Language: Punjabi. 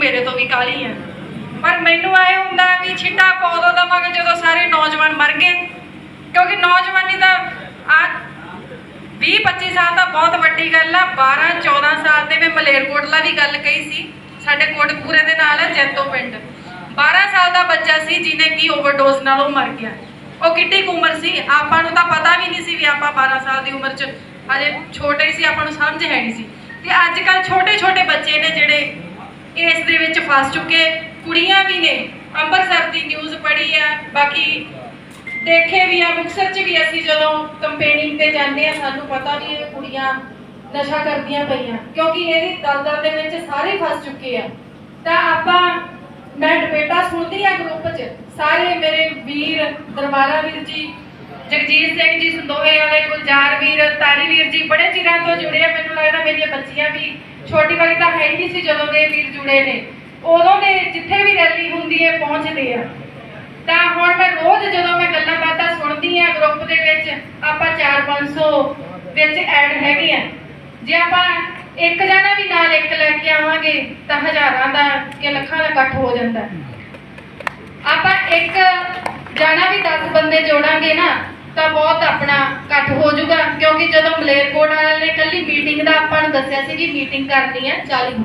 ਮੇਰੇ ਤੋਂ ਵੀ ਕਾਲੀ ਆ। ਪਰ ਮੈਨੂੰ ਆਏ ਹੁੰਦਾ ਵੀ ਛਿੱਟਾ ਪੌਦੋ ਦਵਾਂਗੇ ਜਦੋਂ ਸਾਰੇ ਨੌਜਵਾਨ ਮਰ ਗਏ। ਕਿਉਂਕਿ ਨੌਜਵਾਨੀ ਦਾ ਆ 20 25 ਸਾਲ ਤਾਂ ਬਹੁਤ ਵੱਡੀ ਗੱਲ ਆ। 12 14 ਸਾਲ ਦੇ ਮੈਂ ਮਲੇਰਕੋਟਲਾ ਦੀ ਗੱਲ ਕਹੀ ਸੀ। ਸਾਡੇ ਕੋਟਕਪੂਰੇ ਦੇ ਨਾਲ ਹੈ ਜੈਤੋ ਪਿੰਡ। 12 ਸਾਲ ਦਾ ਬੱਚਾ ਸੀ ਜਿਹਨੇ ਕੀ ਓਵਰਡੋਜ਼ ਨਾਲ ਉਹ ਮਰ ਗਿਆ। ਉਹ ਕਿੱਡੀ ਉਮਰ ਸੀ? ਆਪਾਂ ਨੂੰ ਤਾਂ ਪਤਾ ਵੀ ਨਹੀਂ ਸੀ ਵੀ ਆਪਾਂ 12 ਸਾਲ ਦੀ ਉਮਰ 'ਚ ਹਜੇ ਛੋਟੇ ਸੀ, ਆਪਾਂ ਨੂੰ ਸਮਝ ਹੈ ਨਹੀਂ ਸੀ। ਤੇ ਅੱਜ ਕੱਲ ਛੋਟੇ ਛੋਟੇ ਬੱਚੇ ਨੇ ਜਿਹੜੇ ਇਸ ਦੇ ਵਿੱਚ ਫਸ ਚੁੱਕੇ ਕੁੜੀਆਂ ਵੀ ਨੇ। ਅੰਮ੍ਰਿਤਸਰ ਦੀ ਨਿਊਜ਼ ਪੜ੍ਹੀ ਆ, ਬਾਕੀ ਦੇਖੇ ਵੀ ਆ, ਮੁਕਤਸਰ 'ਚ ਵੀ ਅਸੀਂ ਜਦੋਂ ਕੰਪੇਨਿੰਗ ਤੇ ਜਾਂਦੇ ਆ, ਸਾਨੂੰ ਪਤਾ ਵੀ ਇਹ ਕੁੜੀਆਂ ਨਸ਼ਾ ਕਰਦੀਆਂ ਪਈਆਂ, ਕਿਉਂਕਿ ਇਹਦੀ ਦਲਦਲ ਦੇ ਵਿੱਚ ਸਾਰੇ ਫਸ ਚੁੱਕੇ ਆ। ਤਾਂ ਆਪਾਂ, ਮੈਂ ਡਿਬੇਟਾਂ ਸੁਣਦੀ ਆ ਗਰੁੱਪ 'ਚ, ਸਾਰੇ ਮੇਰੇ ਵੀਰ, ਦਰਬਾਰਾ ਵੀਰ ਜੀ, ਜਗਜੀਤ ਸਿੰਘ ਜੀ, ਸੰਦੋਹੇ ਵਾਲੇ ਗੁਲਜ਼ਾਰ ਵੀਰ ਤਾਰੀ ਵੀਰ ਜੀ, ਬੜੇ ਚਿਰਾਂ ਤੋਂ ਜੁੜੇ ਆ, ਮੈਨੂੰ ਲੱਗਦਾ ਮੇਰੀਆਂ ਬੱਚੀਆਂ ਵੀ, ਛੋਟੀ ਵਾਲੀ ਤਾਂ ਹੈ ਨਹੀਂ ਸੀ ਜਦੋਂ ਦੇ ਵੀਰ ਜੁੜੇ ਨੇ। ਉਦੋਂ ਦੇ ਜਿੱਥੇ ਵੀ ਰੈਲੀ ਹੁੰਦੀ ਹੈ, ਪਹੁੰਚਦੇ ਆ। ਤਾਂ ਹੁਣ ਮੈਂ ਰੋਜ਼ ਜਦੋਂ ਮੈਂ ਗੱਲਾਂ ਬਾਤਾਂ ਸੁਣਦੀ ਆ ਗਰੁੱਪ ਦੇ ਵਿੱਚ, ਆਪਾਂ 4-500 ਵਿੱਚ ਐਡ ਹੈਗੇ ਆ। ਜੇ ਆਪਾਂ ਇੱਕ ਜਣਾ ਵੀ ਨਾਲ ਇੱਕ ਲੈ ਕੇ ਆਵਾਂਗੇ, ਤਾਂ ਹਜ਼ਾਰਾਂ ਦਾ ਕਿ ਲੱਖਾਂ ਦਾ ਇਕੱਠ ਹੋ ਜਾਂਦਾ। ਆਪਾਂ ਇੱਕ ਜਾਣਾ ਵੀ 10 ਬੰਦੇ ਜੋੜਾਂਗੇ ਨਾ, ਤਾਂ ਬਹੁਤ ਆਪਣਾ ਇਕੱਠ ਹੋ ਜਾਊਗਾ, ਕਿਉਂਕਿ ਜਦੋਂ ਮਲੇਰਕੋਟ ਵਾਲੇ ਮੀਟਿੰਗ ਦਾ ਆਪਾਂ ਨੂੰ ਦੱਸਿਆ ਸੀ ਕਿ ਮੀਟਿੰਗ ਕਰਨੀ ਹੈ 40